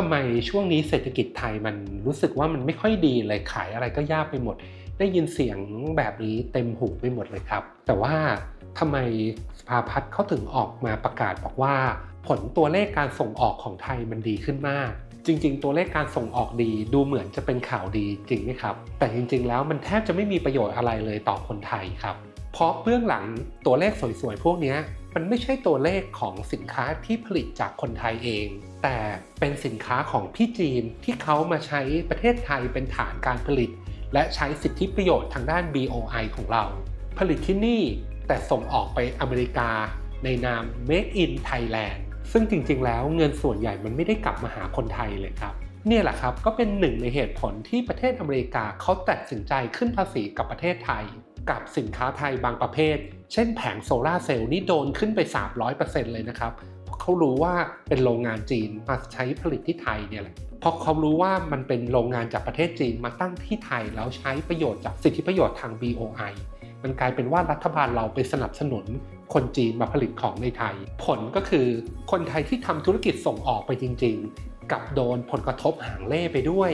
ทำไมช่วงนี้เศรษฐกิจไทยมันรู้สึกว่ามันไม่ค่อยดีเลยขายอะไรก็ยากไปหมด ได้ยินเสียงแบบนี้เต็มหูไปหมดเลยครับ แต่ว่าทำไมสภาพัฒน์เขาถึงออกมาประกาศบอกว่า ผลตัวเลขการส่งออกของไทยมันดีขึ้นมาก จริง ๆ ตัวเลขการส่งออกดีดูเหมือนจะเป็นข่าวดีจริงไหมครับ แต่จริง ๆ แล้วมันแทบจะไม่มีประโยชน์อะไรเลยต่อคนไทยครับ เพราะเบื้องหลังตัวเลขสวยๆพวกนี้ มันไม่ใช่ตัวเลขของสินค้าที่ผลิตจากคนไทยเอง แต่เป็นสินค้าของพี่จีนที่เขามาใช้ประเทศไทยเป็นฐานการผลิต และใช้สิทธิประโยชน์ทางด้าน BOI ของเรา ผลิตที่นี่แต่ส่งออกไปอเมริกา ในนาม Made in Thailand ซึ่งจริง ๆ แล้วเงินส่วนใหญ่มันไม่ได้กลับมาหาคนไทยเลยครับเนี่ยแหละครับก็เป็นหนึ่งในเหตุผลที่ประเทศอเมริกาเขาตัดสินใจขึ้นภาษีกับประเทศไทย กับสินค้าไทยบางประเภท เช่นแผงโซลาร์เซลล์นี่โดนขึ้นไป 300%เลยนะครับเพราะเขารู้ว่าเป็นโรงงานจีนมาใช้ผลิตที่ไทยเนี่ยแหละเพราะเขารู้ว่ามันเป็นโรงงานจากประเทศจีนมาตั้งที่ไทยแล้วใช้ประโยชน์จากสิทธิประโยชน์ทาง BOI มันกลายเป็นว่ารัฐบาลเราไปสนับสนุนคนจีนมาผลิตของในไทย ผลก็คือคนไทยที่ทำธุรกิจส่งออกไปจริง ๆ กับโดนผลกระทบหางเล่ไปด้วย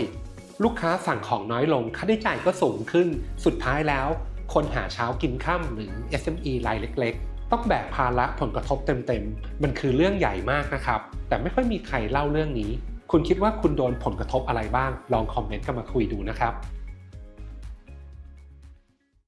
ลูกค้าสั่งของน้อยลง ค่าใช้จ่ายก็สูงขึ้น สุดท้ายแล้ว คนหาเช้ากินข้ามหรือ SME รายเล็ก ๆ ต้องแบกภาระผลกระทบเต็มๆ มันคือเรื่องใหญ่มากนะครับ แต่ไม่ค่อยมีใครเล่าเรื่องนี้ คุณคิดว่าคุณโดนผลกระทบอะไรบ้าง ลองคอมเมนต์กันมาคุยดูนะครับ